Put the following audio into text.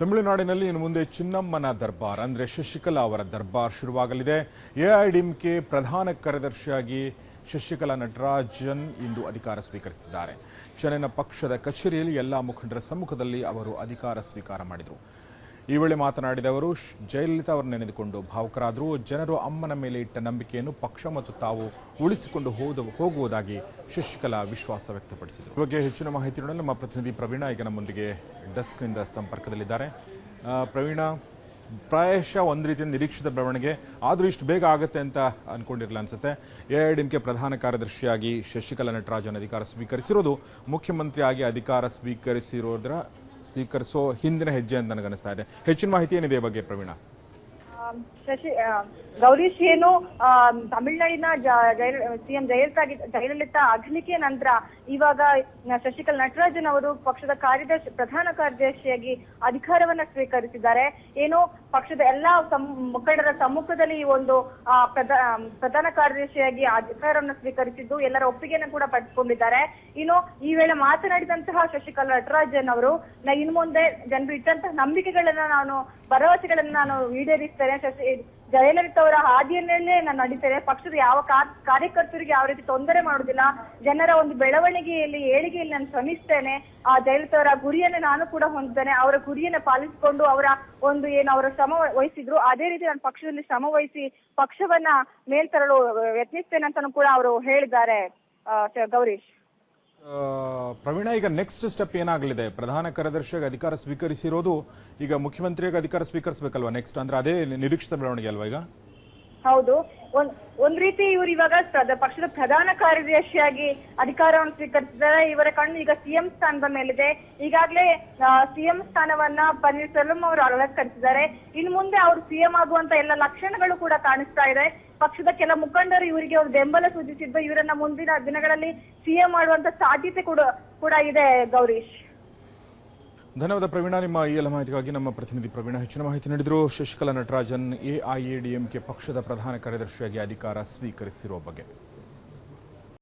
ತಮಿಳುನಾಡಿನಲ್ಲಿ ಇನ್ನು ಮುಂದೆ ಚಿನ್ನಮ್ಮನ ದರ್ಬಾರ್, ಅಂದ್ರೆ ಶಶಿಕಲಾ ಅವರ ದರ್ಬಾರ್ ಶುರುವಾಗಲಿದೆ. ಎಐಡಿಎಂಕೆ ಪ್ರಧಾನ ಕಾರ್ಯದರ್ಶಿಯಾಗಿ ಶಶಿಕಲಾ ನಟರಾಜನ್ ಇಂದು ಅಧಿಕಾರ ಸ್ವೀಕರಿಸಿದ್ದಾರೆ. ಚೆನ್ನೈನ ಪಕ್ಷದ ಕಚೇರಿಯಲ್ಲಿ ಎಲ್ಲಾ ಮುಖಂಡರ ಸಮ್ಮುಖದಲ್ಲಿ ಅವರು ಅಧಿಕಾರ ಸ್ವೀಕಾರ ಮಾಡಿದರು. ಈ ವೇಳೆ ಮಾತನಾಡಿದ ಅವರು ಜಯಲಲಿತಾ ಅವರು ನೆನೆದುಕೊಂಡು ಭಾವುಕರಾದರೂ ಜನರು ಅಮ್ಮನ ಮೇಲೆ ಇಟ್ಟ ನಂಬಿಕೆಯನ್ನು ಪಕ್ಷ ಮತ್ತು ತಾವು ಉಳಿಸಿಕೊಂಡು ಹೋದ, ಹೋಗುವುದಾಗಿ ಶಶಿಕಲಾ ವಿಶ್ವಾಸ ವ್ಯಕ್ತಪಡಿಸಿದರು. ಈ ಬಗ್ಗೆ ಹೆಚ್ಚಿನ ಮಾಹಿತಿ ನೋಡಲು ನಮ್ಮ ಪ್ರತಿನಿಧಿ ಪ್ರವೀಣ ಈಗ ನಮ್ಮೊಂದಿಗೆ ಡೆಸ್ಕ್ನಿಂದ ಸಂಪರ್ಕದಲ್ಲಿದ್ದಾರೆ. ಪ್ರವೀಣ, ಪ್ರಾಯಶಃ ಒಂದು ರೀತಿಯ ನಿರೀಕ್ಷಿತ ಬೆಳವಣಿಗೆ, ಆದರೂ ಇಷ್ಟು ಬೇಗ ಆಗುತ್ತೆ ಅಂತ ಅನ್ಕೊಂಡಿರಲಿಲ್ಲ ಅನ್ಸುತ್ತೆ. ಎಐಡಿಎಂಕೆ ಪ್ರಧಾನ ಕಾರ್ಯದರ್ಶಿಯಾಗಿ ಶಶಿಕಲಾ ನಟರಾಜನ್ ಅಧಿಕಾರ ಸ್ವೀಕರಿಸಿರೋದು, ಮುಖ್ಯಮಂತ್ರಿಯಾಗಿ ಅಧಿಕಾರ ಸ್ವೀಕರಿಸಿರೋದ್ರ ಸ್ವೀಕರಿಸೋ ಹಿಂದಿನ ಹೆಜ್ಜೆ ಅಂತ ನನಗನ್ನಿಸ್ತಾ ಇದೆ. ಹೆಚ್ಚಿನ ಮಾಹಿತಿ ಏನಿದೆ ಬಗ್ಗೆ ಪ್ರವೀಣ? ಶಶಿ ಗೌರೀಶ್ ಏನು ತಮಿಳುನಾಡಿನ ಸಿಎಂ ಜಯಲಲಿತಾ ಜಯಲಲಿತಾ ಅಗಲಿಕೆ ನಂತರ ಇವಾಗ ಶಶಿಕಲಾ ನಟರಾಜನ್ ಅವರು ಪಕ್ಷದ ಕಾರ್ಯದರ್ಶಿ, ಪ್ರಧಾನ ಕಾರ್ಯದರ್ಶಿಯಾಗಿ ಅಧಿಕಾರವನ್ನ ಸ್ವೀಕರಿಸಿದ್ದಾರೆ. ಏನು, ಪಕ್ಷದ ಎಲ್ಲಾ ಮುಖಂಡರ ಸಮ್ಮುಖದಲ್ಲಿ ಈ ಒಂದು ಪ್ರಧಾನ ಕಾರ್ಯದರ್ಶಿಯಾಗಿ ಅಧಿಕಾರವನ್ನು ಸ್ವೀಕರಿಸಿದ್ದು, ಎಲ್ಲರ ಒಪ್ಪಿಗೆಯನ್ನು ಕೂಡ ಪಡೆದುಕೊಂಡಿದ್ದಾರೆ. ಇನ್ನು, ಈ ವೇಳೆ ಮಾತನಾಡಿದಂತಹ ಶಶಿಕಲಾ ನಟರಾಜನ್ ಅವರು ಇನ್ನು ಮುಂದೆ ಜನರು ಇಟ್ಟಂತಹ ನಂಬಿಕೆಗಳನ್ನ ನಾನು, ಭರವಸೆಗಳನ್ನ ನಾನು ಈಡೇರಿಸ್ತೇನೆ. ಶಶಿ ಜಯಲಲಿತಾ ಅವರ ಹಾದಿಯನ್ನಲ್ಲೇ ನಾನು ನಡೀತೇನೆ. ಪಕ್ಷದ ಯಾವ ಕಾರ್ಯಕರ್ತರಿಗೆ ಯಾವ ರೀತಿ ತೊಂದರೆ ಮಾಡುದಿಲ್ಲ ಜನರ ಒಂದು ಬೆಳವಣಿಗೆಯಲ್ಲಿ ಏಳಿಗೆಯಲ್ಲಿ ನಾನು ಶ್ರಮಿಸ್ತೇನೆ. ಆ ಜಯಲಲಿತಾ ಅವರ ಗುರಿಯನ್ನು ನಾನು ಕೂಡ ಹೊಂದಿದ್ದೇನೆ. ಅವರ ಗುರಿಯನ್ನು ಪಾಲಿಸಿಕೊಂಡು ಅವರ ಒಂದು ಏನು ಅವರ ಶ್ರಮ ವಹಿಸಿದ್ರು. ಅದೇ ರೀತಿ ನಾನು ಪಕ್ಷದಲ್ಲಿ ಶ್ರಮ ವಹಿಸಿ ಪಕ್ಷವನ್ನ ಮೇಲ್ತರಲು ಯತ್ನಿಸ್ತೇನೆ ಅಂತಾನು ಕೂಡ ಅವರು ಹೇಳಿದ್ದಾರೆ. ಗೌರೀಶ್. ಪ್ರವೀಣ, ಈಗ ನೆಕ್ಸ್ಟ್ ಸ್ಟೆಪ್ ಏನಾಗಲಿದೆ? ಪ್ರಧಾನ ಕಾರ್ಯದರ್ಶಿಯಾಗಿ ಅಧಿಕಾರ ಸ್ವೀಕರಿಸಿರೋದು ಈಗ ಮುಖ್ಯಮಂತ್ರಿಯಾಗಿ ಅಧಿಕಾರ ಸ್ವೀಕರಿಸಬೇಕಲ್ವಾ ನೆಕ್ಸ್ಟ್ ಅಂದ್ರೆ ಅದೇ ನಿರೀಕ್ಷಿತ ಬೆಳವಣಿಗೆ ಅಲ್ವಾ ಈಗ? ಹೌದು. ಒಂದ್ ಒಂದ್ ರೀತಿ ಇವರು ಇವಾಗ ಪಕ್ಷದ ಪ್ರಧಾನ ಕಾರ್ಯದರ್ಶಿಯಾಗಿ ಅಧಿಕಾರವನ್ನು ಸ್ವೀಕರಿಸಿದ್ದಾರೆ. ಇವರ ಕಣ್ಣು ಈಗ ಸಿಎಂ ಸ್ಥಾನದ ಮೇಲಿದೆ. ಈಗಾಗಲೇ ಸಿಎಂ ಸ್ಥಾನವನ್ನ ಪನ್ನೀರ್ಸೆಲ್ವಂ ಅವರು ಅಲಂಕರಿಸಿದ್ದಾರೆ. ಇನ್ ಮುಂದೆ ಅವರು ಸಿಎಂ ಆಗುವಂತ ಎಲ್ಲ ಲಕ್ಷಣಗಳು ಕೂಡ ಕಾಣಿಸ್ತಾ ಇದೆ. ಪಕ್ಷದ ಕೆಲ ಮುಖಂಡರು ಇವರಿಗೆ ಒಂದು ಬೆಂಬಲ ಸೂಚಿಸಿದ್ದು ಇವರನ್ನ ಮುಂದಿನ ದಿನಗಳಲ್ಲಿ ಸಿಎಂ ಮಾಡುವಂತ ಸಾಧ್ಯತೆ ಕೂಡ ಕೂಡ ಇದೆ ಗೌರೀಶ್. ಧನ್ಯವಾದ ಪ್ರವೀಣ. ನಿಮ್ಮ ಈ ಎಲ್ಲ ಮಾಹಿತಿಗಾಗಿ ನಮ್ಮ ಪ್ರತಿನಿಧಿ ಪ್ರವೀಣ ಹೆಚ್ಚಿನ ಮಾಹಿತಿ ನೀಡಿದರು. ಶಶಿಕಲಾ ನಟರಾಜನ್ ಎಐಎಡಿಎಂಕೆ ಪಕ್ಷದ ಪ್ರಧಾನ ಕಾರ್ಯದರ್ಶಿಯಾಗಿ ಅಧಿಕಾರ ಸ್ವೀಕರಿಸಿರುವ ಬಗ್ಗೆ.